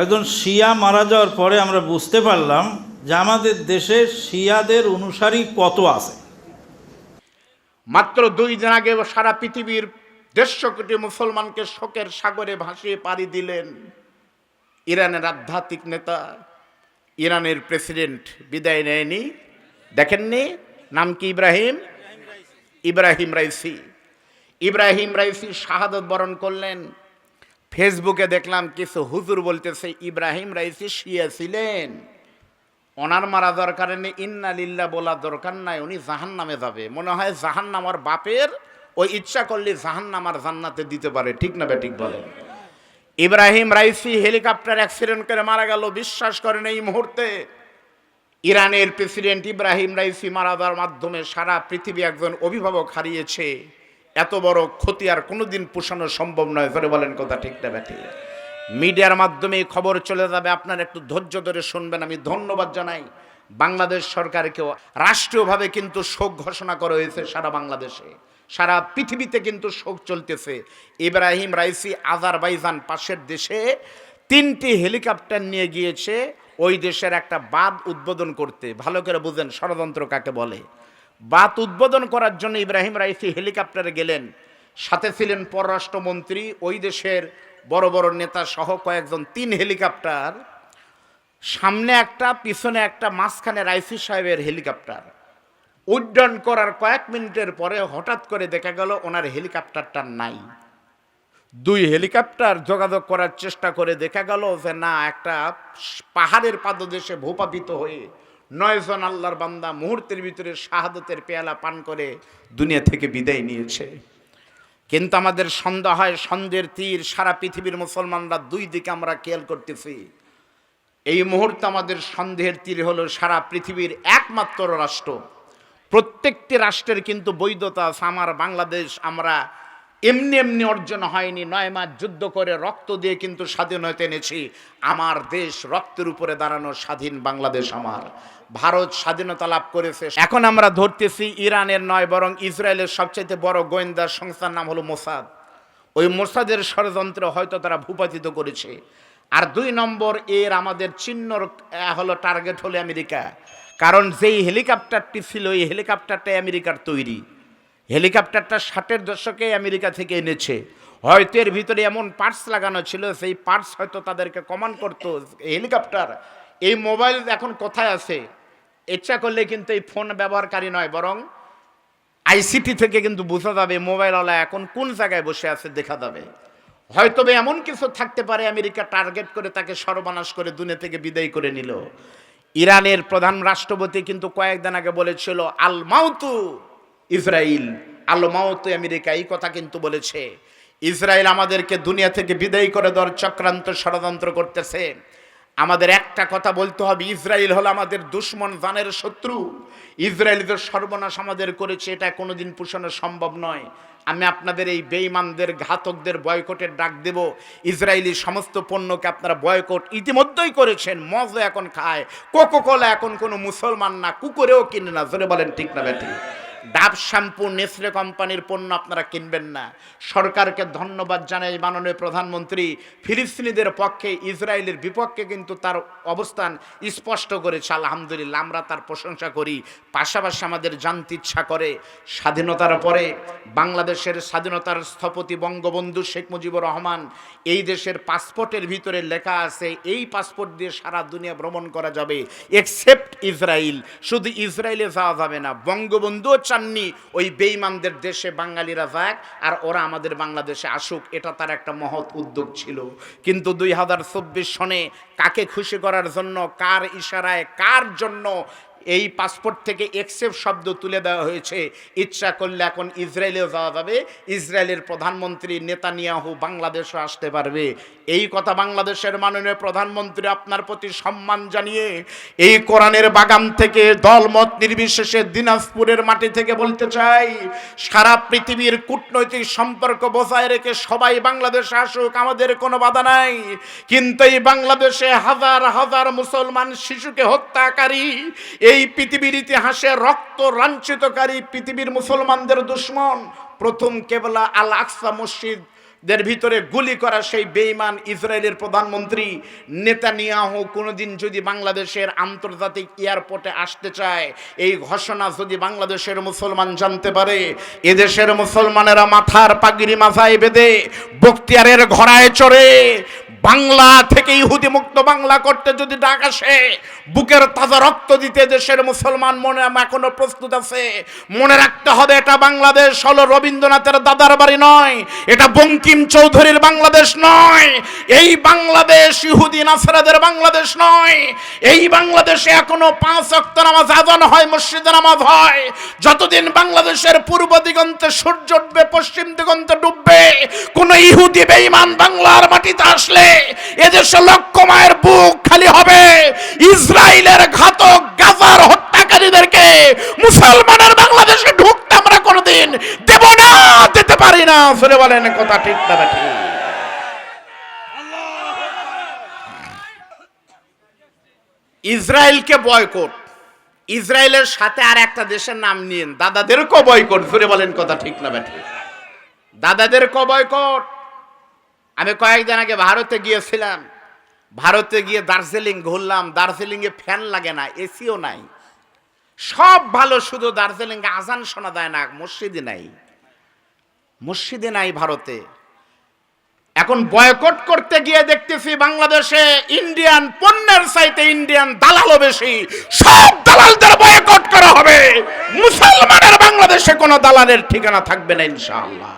একজন শিয়া মারা যাওয়ার পরে আমরা বুঝতে পারলাম যে আমাদের দেশে শিয়াদের অনুসারী কত আছে। মাত্র দুই দিন আগে সারা পৃথিবীর দেড়শো কোটি মুসলমানকে শোকের সাগরে ভাসিয়ে পাড়ি দিলেন ইরানের আধ্যাত্মিক নেতা। ইরানের প্রেসিডেন্ট বিদায় নেয়নি। দেখেননি? নাম কি Ibrahim? Ibrahim Raisi. Ibrahim Raisi শাহাদত বরণ করলেন। ফেসবুকে দেখলাম কিছু হুজুর বলতেছে, ইব্রাহিম রাইসি শিয়া ছিলেন। ওনার মারা দরকার নেই, ইন্না লিল্লা বলা দরকার নাই, উনি জাহান নামে যাবে। মনে হয় জাহান নামার বাপের ওই ইচ্ছা করলে জাহান নামার জান্নাতে দিতে পারে। ঠিক না ঠিক বলে ইব্রাহিম রাইসি হেলিকপ্টার অ্যাক্সিডেন্ট করে মারা গেল, বিশ্বাস করেন এই মুহূর্তে। ইরানের প্রেসিডেন্ট ইব্রাহিম রাইসি মারা যাওয়ার মাধ্যমে সারা পৃথিবী একজন অভিভাবক হারিয়েছে। এত বড় ক্ষতি আর কোনোদিন পোষানো সম্ভব নয়, ধরে বলেন কথা ঠিক না ব্যাটি মিডিয়ার মাধ্যমে খবর চলে যাবে, আপনার একটু ধৈর্য ধরে শুনবেন, আমি ধন্যবাদ জানাই। বাংলাদেশ সরকারকেও, রাষ্ট্রীয়ভাবে কিন্তু শোক ঘোষণা করা হয়েছে সারা বাংলাদেশে। সারা পৃথিবীতে কিন্তু শোক চলতেছে। ইব্রাহিম রাইসি আজারবাইজান পাশের দেশে তিনটি হেলিকপ্টার নিয়ে গিয়েছে, ওই দেশের একটা বাদ উদ্বোধন করতে। ভালো করে বুঝেন ষড়যন্ত্র কাকে বলে। বাঁধ উদ্বোধন করার জন্য ইব্রাহিম রাইসি হেলিকপ্টারে গেলেন। সাথে ছিলেন পররাষ্ট্রমন্ত্রী, ওই দেশের বড় বড় নেতা সহ কয়েকজন, তিন হেলিকপ্টার, সামনে একটা, পিছনে একটা, মাঝখানে রাইসি সাহেবের হেলিকপ্টার। উড্ডয়ন করার কয়েক মিনিটের পরে হঠাৎ করে দেখা গেল ওনার হেলিকপ্টারটা নাই। দুই হেলিকপ্টার যোগাযোগ করার চেষ্টা করে দেখা গেল যে না, একটা পাহাড়ের পাদদেশে ভূপাপিত হয়ে নয়জন আল্লাহর বান্দা মুহূর্তের ভিতরে শাহাদতের পেয়ালা পান করে দুনিয়া থেকে বিদায় নিয়েছে। কিন্তু আমাদের সন্দেহ হয়, সন্দেহের তীর সারা পৃথিবীর মুসলমানরা দুই দিকে আমরা খেয়াল করতেছি। এই মুহূর্তে আমাদের সন্দেহের তীর হলো সারা পৃথিবীর একমাত্র রাষ্ট্র। প্রত্যেকটি রাষ্ট্রের কিন্তু বৈধতা আছে। আমার বাংলাদেশ, আমরা এমনি এমনি অর্জন হয়নি নয় মাস যুদ্ধ করে রক্ত দিয়ে কিন্তু স্বাধীনতা এনেছি। আমার দেশ রক্তের উপরে দাঁড়ানো স্বাধীন বাংলাদেশ আমার। ভারত স্বাধীনতা লাভ করেছে। এখন আমরা ধরতেছি ইরানের নয় বরং ইসরায়েলের সবচাইতে বড় গোয়েন্দা সংস্থার নাম হলো মোসাদ। ওই মোসাদের ষড়যন্ত্র হয়তো তারা ভূপাতিত করেছে। আর দুই নম্বর এর আমাদের চিহ্নর আহ, হলো টার্গেট হলো আমেরিকা। কারণ যেই হেলিকপ্টারটি ছিল এই হেলিকপ্টারটাই আমেরিকার তৈরি। হেলিকপ্টারটা ষাটের দশকে আমেরিকা থেকে এনেছে। হয়তো এর ভিতরে এমন পার্টস লাগানো ছিল, সেই পার্টস হয়তো তাদেরকে কমান্ড করতো, হেলিকপ্টার। এই মোবাইল এখন কোথায় আছে? ইচ্ছা করলে কিন্তু এই ফোন ব্যবহারকারী নয়, বরং আইসিটি থেকে কিন্তু বোঝা যাবে মোবাইলওয়ালা এখন কোন জায়গায় বসে আছে দেখা যাবে। হয়তো এমন কিছু থাকতে পারে, আমেরিকা টার্গেট করে তাকে সর্বনাশ করে দুনিয়া থেকে বিদায় করে নিল। ইরানের প্রধান রাষ্ট্রপতি কিন্তু কয়েকদিন আগে বলেছিল আল মাউতু ইসরায়েল আল মাউতু আমেরিকা এই কথা কিন্তু বলেছে। ইসরায়েল আমাদেরকে দুনিয়া থেকে বিদায় করে দেওয়ার চক্রান্ত ষড়যন্ত্র করতেছে। আমাদের একটা কথা বলতে হবে ইসরায়েল হলো আমাদের দুশ্মন, জানের শত্রু। ইসরায়েল যে সর্বনাশ আমাদের করেছে, এটা কোনোদিন পোষানো সম্ভব নয়। আমি আপনাদের এই বেইমানদের ঘাতকদের বয়কটের ডাক দেব। ইসরায়েলি সমস্ত পণ্যকে আপনারা বয়কট ইতিমধ্যেই করেছেন। মজা এখন খায় কোকো কোলা এখন কোনো মুসলমান না, কুকুরেও কিনে না। জোরে বলেন, ঠিক না ব্যাটি ডাব শ্যাম্পু নেসলে কোম্পানির পণ্য আপনারা কিনবেন না। সরকারকে ধন্যবাদ জানাই মাননীয় প্রধানমন্ত্রী। ফিলিস্তিনিদের পক্ষে, ইসরায়েলের বিপক্ষে কিন্তু তার অবস্থান স্পষ্ট করেছে। আলহামদুলিল্লাহ, আমরা তার প্রশংসা করি। পাশাপাশি আমাদের জানতে ইচ্ছা করে স্বাধীনতার পরে বাংলাদেশের স্বাধীনতার স্থপতি বঙ্গবন্ধু শেখ মুজিবুর রহমান, এই দেশের পাসপোর্টের ভিতরে লেখা আছে, এই পাসপোর্ট দিয়ে সারা দুনিয়া ভ্রমণ করা যাবে এক্সেপ্ট ইসরায়েল। শুধু ইসরায়েলে যাওয়া যাবে না, বঙ্গবন্ধুও চাননি, ওই বেইমানদের দেশে বাঙালিরা যাক, আর ওরা আমাদের বাংলাদেশে আসুক, এটা তার একটা মহৎ উদ্যোগ ছিল। কিন্তু দুই হাজার চব্বিশ সনে কাকে খুশি করার জন্য, কার ইশারায়, কার জন্য এই পাসপোর্ট থেকে এক্সেপ্ট শব্দ তুলে দেওয়া হয়েছে। ইচ্ছা করলে এখন ইসরায়েলেও যাওয়া যাবে। ইসরায়েলের প্রধানমন্ত্রী নেতানিয়াহু বাংলাদেশও আসতে পারবে। এই কথা বাংলাদেশের মাননীয় প্রধানমন্ত্রী আপনার প্রতি সম্মান জানিয়ে এই কোরআনের বাগান থেকে দলমত নির্বিশেষে দিনাজপুরের মাটি থেকে বলতে চাই, সারা পৃথিবীর কূটনৈতিক সম্পর্ক বজায় রেখে সবাই বাংলাদেশে আসুক, আমাদের কোনো বাধা নাই। কিন্তু এই বাংলাদেশে হাজার হাজার মুসলমান শিশুকে হত্যাকারী, এই পৃথিবীর ইতিহাসে রক্ত লাঞ্ছিতকারী পৃথিবীর মুসলমানদের দুশ্মন। প্রথম কেবলা আল আকসা মসজিদ দের ভিতরে গুলি করা সেই বেইমান ইসরায়েলের প্রধানমন্ত্রী নেতানিয়াহু কোনোদিন যদি বাংলাদেশের আন্তর্জাতিক এয়ারপোর্টে আসতে চায়, এই ঘোষণা যদি বাংলাদেশের মুসলমান জানতে পারে, এদেশের মুসলমানেরা মাথার পাগড়ি মাথায় বেঁধে বক্তিয়ারের ঘোড়ায় চড়ে বাংলা থেকে ইহুদি মুক্ত বাংলা করতে যদি ডাক আসে, বুকের তাজা রক্ত দিতে দেশের মুসলমান মনে এখনও প্রস্তুত আছে। মনে রাখতে হবে এটা বাংলাদেশ হলো রবীন্দ্রনাথের দাদার বাড়ি নয়, এটা বঙ্কিম চৌধুরীর বাংলাদেশ নয়, এই বাংলাদেশ ইহুদি নাসরাদের বাংলাদেশ নয়, এই বাংলাদেশে এখনও পাঁচ অক্ত নামাজ আজান হয়, মসজিদে নামাজ হয়। যতদিন বাংলাদেশের পূর্ব দিগন্তে সূর্য উঠবে, পশ্চিম দিগন্তে ডুববে, কোন ইহুদি বেঈমান বাংলার মাটিতে আসলে এদেশে লক্ষ মায়ের বুক খালি হবে। ইসরায়েলের ঘাতক গাজার হত্যাকারীদেরকে মুসলমানের বাংলাদেশে ঢুকতে আমরা কোনোদিন দেব না, দিতে পারি না। ফিরে বলেন, কথা ঠিক না ঠিক? ইসরায়েলকে বয়কট। ইসরায়েলের সাথে আর একটা দেশের নাম নিয়েন। দাদাদেরকেও বয়কট। ফিরে বলেন, কথা ঠিক না ব্যাঠি দাদাদেরকেও বয়কট। আমি কয়েকদিন আগে ভারতে গিয়েছিলাম। ভারতে গিয়ে দার্জিলিং ঘুরলাম। দার্জিলিংয়ে ফ্যান লাগে না, এসিও নাই। সব ভালো, শুধু দার্জিলিংয়ে আজান শোনা যায় না মসজিদে নাই। মসজিদে নাই ভারতে। এখন বয়কট করতে গিয়ে দেখতেছি বাংলাদেশে ইন্ডিয়ান পণ্যের চাইতে ইন্ডিয়ান দালালও বেশি। সব দালালদের বয়কট করা হবে। মুসলমানের বাংলাদেশে কোনো দালালের ঠিকানা থাকবে না, ইনশাআল্লাহ।